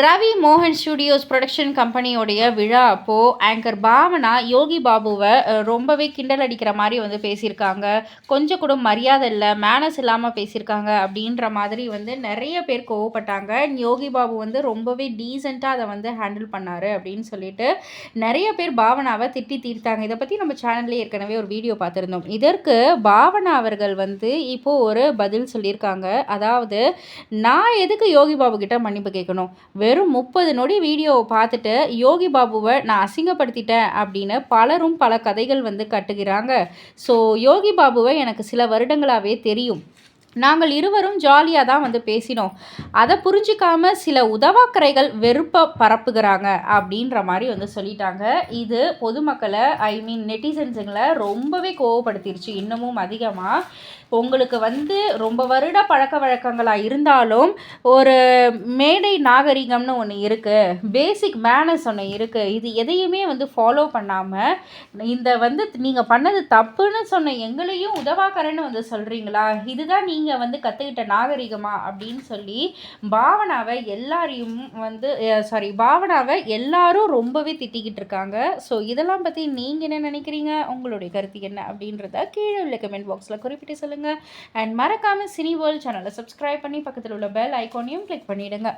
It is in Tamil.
ரவி மோகன் ஸ்டுடியோஸ் ப்ரொடக்ஷன் கம்பெனியோடைய விழா அப்போது ஆங்கர் பாவனா யோகி பாபுவை ரொம்பவே கிண்டல் அடிக்கிற மாதிரி வந்து பேசியிருக்காங்க. கொஞ்சம் கூட மரியாதை இல்லை மேனஸ் இல்லாமல் பேசியிருக்காங்க அப்படின்ற மாதிரி வந்து நிறைய பேர் கோவப்பட்டாங்க. யோகி பாபு வந்து ரொம்பவே டீசெண்டாக அதை வந்து ஹேண்டில் பண்ணார் அப்படின்னு சொல்லிட்டு நிறைய பேர் பாவனாவை திட்டி தீர்த்தாங்க. இதை பற்றி நம்ம சேனல்லே ஏற்கனவே ஒரு வீடியோ பார்த்துருந்தோம். இதற்கு பாவனா அவர்கள் வந்து இப்போது ஒரு பதில் சொல்லியிருக்காங்க. அதாவது நான் எதுக்கு யோகி பாபு கிட்ட மன்னிப்பு கேட்கணும்? வெறும் முப்பது நொடி வீடியோவை பார்த்துட்டு யோகி பாபுவை நான் அசிங்கப்படுத்திட்டேன் அப்படின்னு பலரும் பல கதைகள் வந்து கட்டுகிறாங்க. ஸோ யோகி பாபுவை எனக்கு சில வருடங்களாகவே தெரியும். நாங்கள் இருவரும் ஜாலியாக தான் வந்து பேசினோம். அதை புரிஞ்சிக்காம சில உதவாக்கரைகள் வெறுப்பை பரப்புகிறாங்க அப்படின்ற மாதிரி வந்து சொல்லிட்டாங்க. இது பொதுமக்களை ஐ மீன் நெட்டிசன்ஸுங்களை ரொம்பவே கோவப்படுத்திருச்சு இன்னமும் அதிகமாக உங்களுக்கு வந்து ரொம்ப வருட பழக்க வழக்கங்களாக இருந்தாலும் ஒரு மேடை நாகரிகம்னு ஒன்று இருக்குது பேசிக் மேனர்ஸ் ஒன்று இருக்குது இது எதையுமே வந்து ஃபாலோ பண்ணாமல் இந்த வந்து நீங்கள் பண்ணது தப்புன்னு சொன்ன எங்களையும் உதவாக்கரைன்னு வந்து சொல்கிறீங்களா இதுதான் நீங்கள் வந்து கற்றுக்கிட்ட நாகரிகமா அப்படின்னு சொல்லி பாவனாவை எல்லாரையும் வந்து சாரி பாவனாவை எல்லாரும் ரொம்பவே திட்டிக்கிட்டு இருக்காங்க. ஸோ இதெல்லாம் பற்றி நீங்கள் என்ன நினைக்கிறீங்க? உங்களுடைய கருத்து என்ன அப்படின்றத கீழே உள்ள கமெண்ட் பாக்ஸில் குறிப்பிட்டு சொல்லுங்கள் அண்ட் மறக்காமல் சினி வேர்ல்ட் சேனலை சப்ஸ்கிரைப் பண்ணி பக்கத்தில் உள்ள பெல் ஐக்கானையும் கிளிக் பண்ணிவிடுங்க